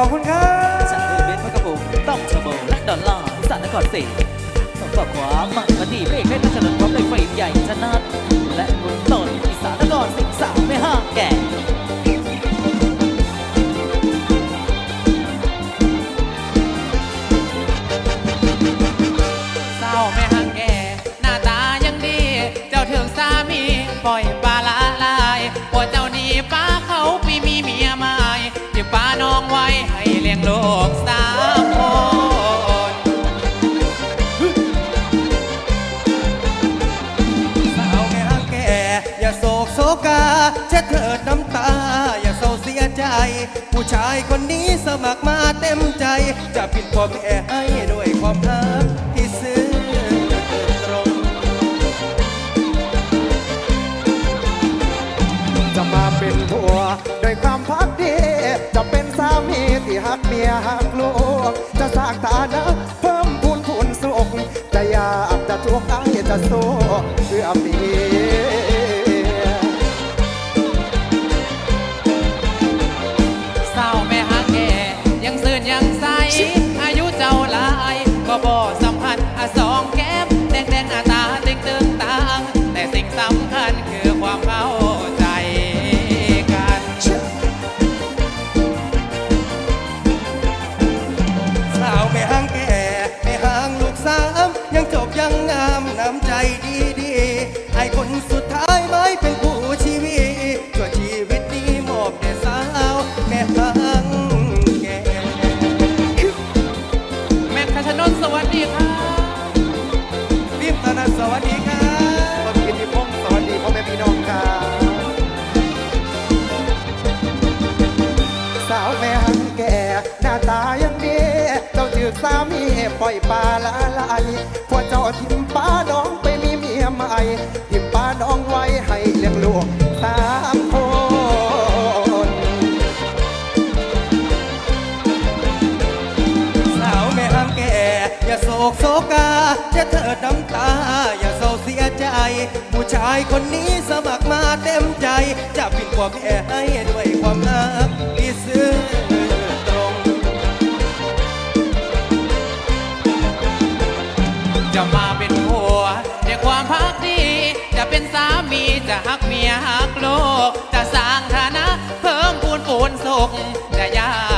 ขอบคุณครับจากเดินเบนพระกระปุกต้องเทอร์โบและดอลลาร์สานนครศรีส่งต่อความมันมาที่พระเอกเล่นนักฉลองพร้อมในเฟรมใหญ่ชนะและคุณต้นอีสานนครสิงสามไม่ห้ามแก่ปล่อยปลาละลายปวดเจ้านี้ป้า โศกาเช็ดเถิดน้ำตา อย่าเศร้าเสียใจ ผู้ชายคนนี้สมัครมาเต็มใจ จะปิดพ่อแม่ให้ด้วยความรักที่ซื่อตรงจะมาเป็นผัวด้วยความพักดีจะเป็นสามีที่หักเมียหักลูกจะสร้างฐานะเพิ่มพูนพูนสุขจะอยากจะทุกข์ไอ้จะสู้เพื่อมี จบยังงามน้ำใจดีดีๆให้คนสุดท้ายไม่เป็นผู้ือสามีปล่อยปลาละลายพวกเจ้าทิมป้าน้องไปมีเมียใหม่ ทิมป้าน้องไว้ให้เลี้ยงลูกสามคนสาวแม่ห้างแก่ อย่าโศกโศกาจะเถิดน้ำตา อย่าเศร้าเสียใจ ผู้ชายคนนี้สมัครมาเต็มใจ จะปิดความแม่ให้ด้วยความรัก จะมาเป็นผัวในความพักดี จะเป็นสามีจะหักเมียหักโลก จะสร้างฐานะ เพิ่มปูนปูนสุขจะยาก